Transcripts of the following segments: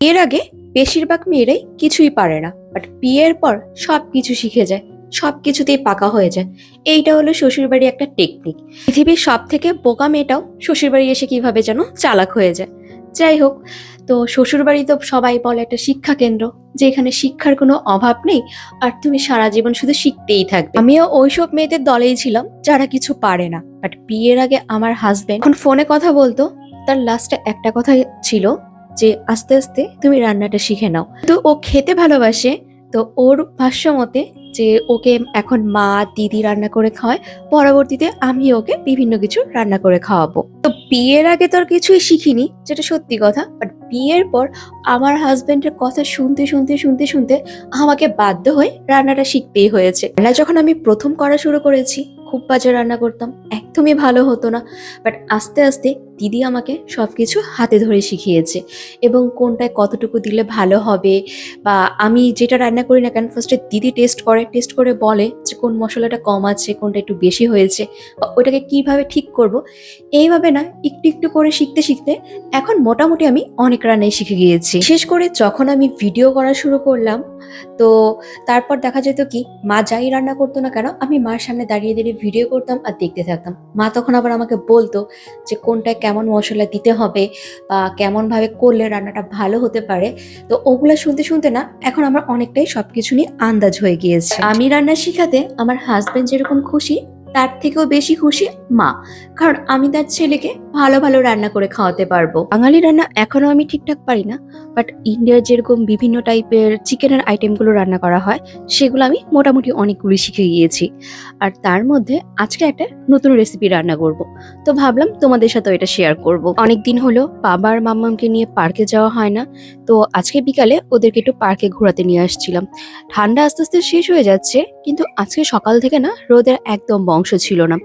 এর আগে বেশিরভাগ মেয়েরাই কিছুই পারে না বাট বিয়ের পর সব কিছু শিখে যায় সব কিছুতেই পাকা হয়ে যায়। এইটা হলো শ্বশুরবাড়ি একটা টেকনিক পৃথিবীর সব থেকে বোকা মেয়েটাও শ্বশুরবাড়ি এসে কীভাবে যেন চালাক হয়ে যায়। যাই হোক, তো শ্বশুরবাড়ি তো সবাই বলে একটা শিক্ষা কেন্দ্র, যেখানে শিক্ষার কোনো অভাব নেই, আর তুমি সারা জীবন শুধু শিখতেই থাকবে। আমিও ওইসব মেয়েদের দলেই ছিলাম, যারা কিছু পারে না বাট বিয়ের আগে আমার হাজব্যান্ড এখন ফোনে কথা বলতো, তার লাস্টে একটা কথা ছিল যে আস্তে আস্তে তুমি রান্নাটা শিখে নাও। তো ও খেতে ভালোবাসে, তো ওর ভাষ্য মতে যে ওকে এখন মা, দিদি রান্না করে খাওয়ায়, পরবর্তীতে আমি ওকে বিভিন্ন কিছু রান্না করে খাওয়াবো। তো বিয়ের আগে তো আর কিছুই শিখিনি, যেটা সত্যি কথা বাট বিয়ের পর আমার হাজবেন্ডের কথা শুনতে শুনতে শুনতে শুনতে আমাকে বাধ্য হয়ে রান্নাটা শিখতেই হয়েছে। রান্না যখন আমি প্রথম করা শুরু করেছি খুব বাজে রান্না করতাম, একদমই ভালো হতো না। বাট আস্তে আস্তে দিদি আমাকে সব কিছু হাতে ধরে শিখিয়েছে এবং কোনটায় কতটুকু দিলে ভালো হবে বা আমি যেটা রান্না করি না কেন ফার্স্টে দিদি টেস্ট করে টেস্ট করে বলে কোন মশলাটা কম আছে, কোনটা একটু বেশি হয়েছে বা ওটাকে কীভাবে ঠিক করব, এইভাবে না একটু একটু করে শিখতে শিখতে এখন মোটামুটি আমি অনেক রান্নাই শিখে গিয়েছি। বিশেষ করে যখন আমি ভিডিও করা শুরু করলাম, তো তারপর দেখা যেত কি, মা যাই রান্না করতো না কেন, আমি মার সামনে দাঁড়িয়ে দাঁড়িয়ে ভিডিও করতাম আর দেখতে থাকতাম। মা তখন আবার আমাকে বলতো যে কোনটায় কেমন মশলা দিতে হবে বা কেমনভাবে করলে রান্নাটা ভালো হতে পারে। তো ওগুলো শুনতে শুনতে না, এখন আমার অনেকটাই সবকিছু নিয়ে আন্দাজ হয়ে গিয়েছে। আমি রান্না শিখাতে আমার হাজব্যান্ড যেরকম খুশি, তার থেকেও বেশি খুশি মা। কারণ আমি তার ছেলেকে ভালো ভালো রান্না করে খাওয়াতে পারব। বাঙালি রান্না এখনও আমি ঠিকঠাক পারি না। বাট ইন্ডিয়ার যেরকম বিভিন্ন টাইপের চিকেনের আইটেমগুলো রান্না করা হয়, সেগুলো আমি মোটামুটি অনেকগুলি শিখে গিয়েছি। আর তার মধ্যে আজকে একটা নতুন রেসিপি রান্না করব। তো ভাবলাম তোমাদের সাথেও এটা শেয়ার করব। অনেক দিন হলো বাবার মাম্মামকে নিয়ে পার্কে যাওয়া হয় না, তো আজকে বিকালে ওদেরকে একটু পার্কে ঘোরাতে নিয়ে আসছিলাম। ঠান্ডা আস্তে আস্তে শেষ হয়ে যাচ্ছে, কিন্তু আজকে সকাল থেকে না রোদের একদম বংশ ছিল না।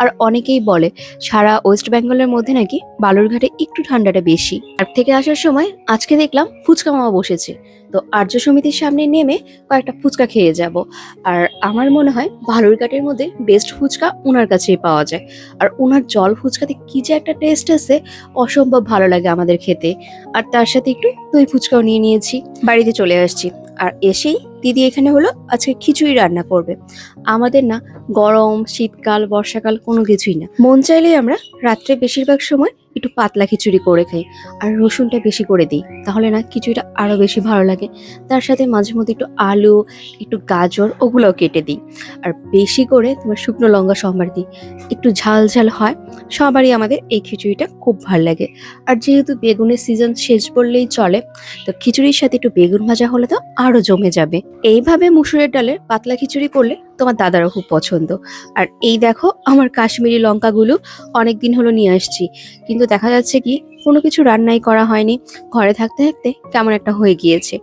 আর অনেকেই বলে, সারা ওয়েস্ট বেঙ্গলের মধ্যে নাকি বালুরঘাটে একটু ঠান্ডাটা বেশি। আর থেকে আসার সময় আজকে দেখলাম ফুচকা মামা বসেছে। তো আর্য সমিতির সামনে নেমে কয়েকটা ফুচকা খেয়ে যাব। আর আমার মনে হয় বালুরঘাটের মধ্যে বেস্ট ফুচকা ওনার কাছেই পাওয়া যায়। আর ওনার জল ফুচকাতে কি যে একটা টেস্ট আছে, অসম্ভব ভালো লাগে আমাদের খেতে। আর তার সাথে একটু দই ফুচকাও নিয়ে নিয়েছি। বাড়িতে চলে আসছি। আর এসেই দিদি এখানে হলো, আজকে খিচুড়ি রান্না করবে। আমাদের না গরম, শীতকাল, বর্ষাকাল কোনো কিছুই না। মন চাইলেই আমরা রাত্রে বেশিরভাগ সময় একটু পাতলা খিচুড়ি করে খাই। আর রসুনটা বেশি করে দিই, তাহলে না খিচুড়িটা আরও বেশি ভালো লাগে। তার সাথে মাঝে মধ্যে একটু আলু, একটু গাজর, ওগুলোও কেটে দিই। আর বেশি করে তোমার শুকনো লঙ্কা, সম্বার দিই। একটু ঝাল ঝাল হয়, সবারই আমাদের এই খিচুড়িটা খুব ভালো লাগে। আর যেহেতু বেগুনের সিজন শেষ বললেই চলে, তো খিচুড়ির সাথে একটু বেগুন ভাজা হলে তো আরও জমে যাবে। এইভাবে মুসুরের ডালের পাতলা খিচুড়ি করলে তোমার দাদারও খুব পছন্দ। আর এই দেখো, আমার কাশ্মীরি লঙ্কাগুলো অনেক দিন হলো নিয়ে আসছি। কিন্তু দেখা যাচ্ছে কি, কোনো কিছু রান্নাই করা হয়নি। ঘরে থাকতে থাকতে কেমন একটা হয়ে গিয়েছে।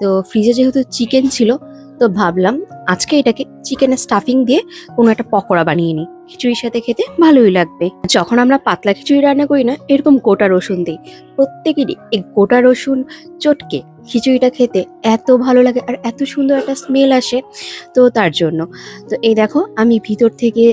তো ফ্রিজে যেহেতু চিকেন ছিল তো ভাবলাম আজকে এটাকে চিকেনের স্টাফিং দিয়ে কোনো একটা পকোড়া বানিয়ে নিই। খিচুড়ির সাথে খেতে ভালোই লাগবে। যখন আমরা পাতলা খিচুড়ি রান্না করি না, এরকম গোটা রসুন দিই। প্রত্যেকেরই এই গোটা রসুন চটকে খিচুড়িটা খেতে এত ভালো লাগে আর এত সুন্দর একটা স্মেল আসে তো তার জন্য। তো এই দেখো, আমি ভিতর থেকে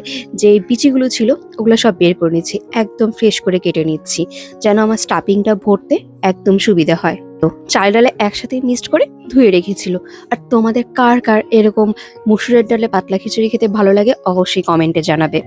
যে বিচিগুলো ছিল, ওগুলো সব বের করে নিচ্ছি। একদম ফ্রেশ করে কেটে নিচ্ছি, যেন আমার স্টাফিংটা ভরতে একদম সুবিধা হয়। তো চাল ডালে একসাথে মিক্সড করে ধুয়ে রেখেছিল। আর তোমাদের কার কার এরকম মুসুরের ডালে পাতলা খিচুড়ি খেতে ভালো লাগে অবশ্যই কমেন্টে জানাবে।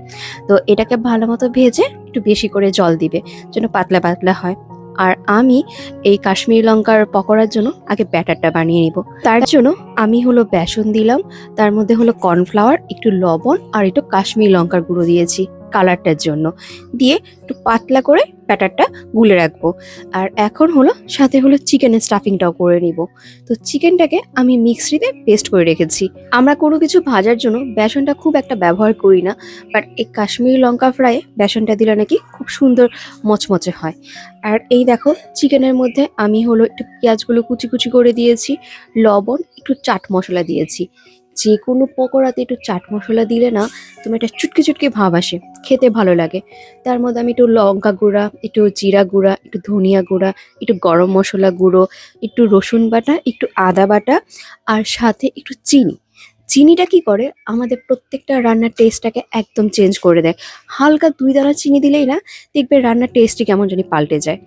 তো এটাকে ভালো মতো ভেজে একটু বেশি করে জল দিবে, যেন পাতলা পাতলা হয়। আর আমি এই কাশ্মীরি লঙ্কার পকোড়ার জন্য আগে ব্যাটারটা বানিয়ে নিব। তার জন্য আমি হলো বেসন দিলাম, তার মধ্যে হলো কর্নফ্লাওয়ার, একটু লবণ আর একটু কাশ্মীরি লঙ্কার গুঁড়ো দিয়েছি। কালারটার জন্য। দিয়ে একটু পাতলা করে ব্যাটারটা গুলে রাখব। আর এখন হলো, সাথে হলো চিকেনের স্টাফিংটাও করে নিব। তো চিকেনটাকে আমি মিক্সিতে পেস্ট করে রেখেছি। আমরা কোনো কিছু ভাজার জন্য বেসনটা খুব একটা ব্যবহার করি না বাট এই কাশ্মীরি লঙ্কা ফ্রাইয়ে বেসনটা দিলে নাকি খুব সুন্দর মচমচে হয়। আর এই দেখো, চিকেনের মধ্যে আমি হলো একটু পেঁয়াজগুলো কুচি কুচি করে দিয়েছি, লবণ, একটু চাট মশলা দিয়েছি। যে কোনো পকোড়াতে একটু চাট মশলা দিলে না তুমি একটা চুটকি চুটকি ভাব আসে, খেতে ভালো লাগে। তার মধ্যে আমি একটু লঙ্কা গুঁড়া, একটু জিরা গুঁড়া, একটু ধনিয়া গুঁড়া, একটু গরম মশলা গুঁড়ো, একটু রসুন বাটা, একটু আদা বাটা, আর সাথে একটু চিনি। চিনিটা কি করে? আমাদের প্রত্যেকটা রান্নার টেস্টটাকে একদম চেঞ্জ করে দেয়। হালকা দুই দানা চিনি দিলেই না, দেখবে রান্নার টেস্টই কেমন জানি পাল্টে যায়।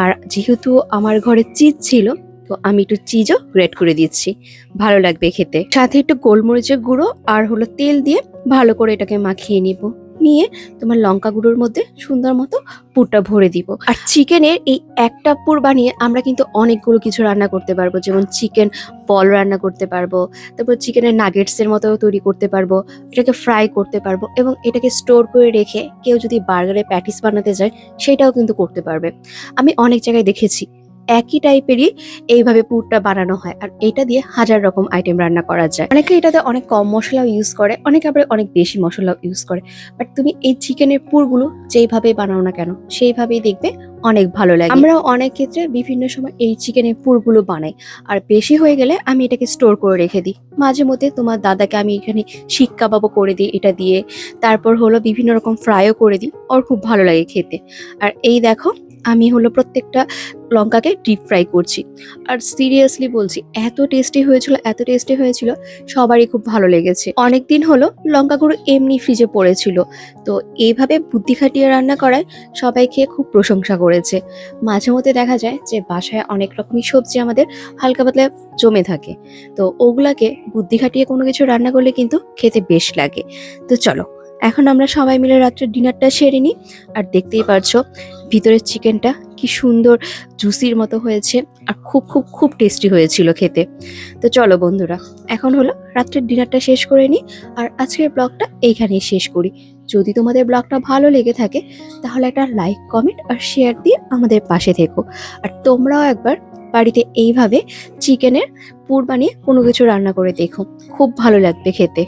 আর যেহেতু আমার ঘরে চিজ ছিল তো আমি একটু চিজও গ্রেট করে দিচ্ছি। ভালো লাগবে খেতে। সাথে একটু গোলমরিচের গুঁড়ো আর হলো তেল দিয়ে ভালো করে এটাকে মাখিয়ে নিব। নিয়ে তোমার লঙ্কা গুঁড়োর মধ্যে সুন্দর মতো পুরটা ভরে দিব। আর চিকেনের এই একটা পুর বানিয়ে আমরা কিন্তু অনেকগুলো কিছু রান্না করতে পারব। যেমন চিকেন বল রান্না করতে পারব, তারপর চিকেনের নাগেটসের মতো তৈরি করতে পারব, এটাকে ফ্রাই করতে পারব এবং এটাকে স্টোর করে রেখে কেউ যদি বার্গারের প্যাটিস বানাতে যায়, সেটাও কিন্তু করতে পারবে। আমি অনেক জায়গায় দেখেছি একই টাইপেরই এইভাবে পুরটা বানানো হয়। আর এটা দিয়ে হাজার রকম আইটেম রান্না করা যায়। অনেকে এটাতে অনেক কম মশলাও ইউজ করে, অনেকে আবার অনেক বেশি মশলাও ইউজ করে। বাট তুমি এই চিকেনের পুরগুলো যেইভাবে বানাও না কেন, সেইভাবেই দেখবে অনেক ভালো লাগে। আমরা অনেক ক্ষেত্রে বিভিন্ন সময় এই চিকেনের পুরগুলো বানাই। আর বেশি হয়ে গেলে আমি এটাকে স্টোর করে রেখে দিই। মাঝে মধ্যে তোমার দাদাকে আমি এখানে শিক কাবাবও করে দিই এটা দিয়ে। তারপর হলো বিভিন্ন রকম ফ্রাইও করে দিই। ওর খুব ভালো লাগে খেতে। আর এই দেখো আমি হলো প্রত্যেকটা লঙ্কাকে ডিপ ফ্রাই করছি। আর সিরিয়াসলি বলছি, এত টেস্টি হয়েছিল, এত টেস্টি হয়েছিল, সবারই খুব ভালো লেগেছে। অনেক দিন হলো লঙ্কাগুলো এমনি ফ্রিজে পড়েছিল। তো এইভাবে বুদ্ধি খাটিয়ে রান্না করায় সবাই খেয়ে খুব প্রশংসা করেছে। মাঝে মধ্যে দেখা যায় যে বাসায় অনেক রকমই সবজি আমাদের হালকা পাতলা জমে থাকে। তো ওগুলাকে বুদ্ধি খাটিয়ে কোনো কিছু রান্না করলে কিন্তু খেতে বেশ লাগে। তো চলো, এখন আমরা সবাই মিলে রাত্রে ডিনারটা সেরে নিই। আর দেখতেই পারছ ভিতরের চিকেনটা কি সুন্দর জুসির মতো হয়েছে আর খুব খুব খুব টেস্টি হয়েছিল খেতে। তো চলো বন্ধুরা, এখন হলো রাত্রের ডিনারটা শেষ করে নিই আর আজকের ব্লগটা এইখানেই শেষ করি। যদি তোমাদের ব্লগটা ভালো লেগে থাকে, তাহলে একটা লাইক কমেন্ট আর শেয়ার দিয়ে আমাদের পাশে থেকো। আর তোমরাও একবার বাড়িতে এইভাবে চিকেনের পুর বানিয়ে কোনো কিছু রান্না করে দেখো। খুব ভালো লাগবে খেতে।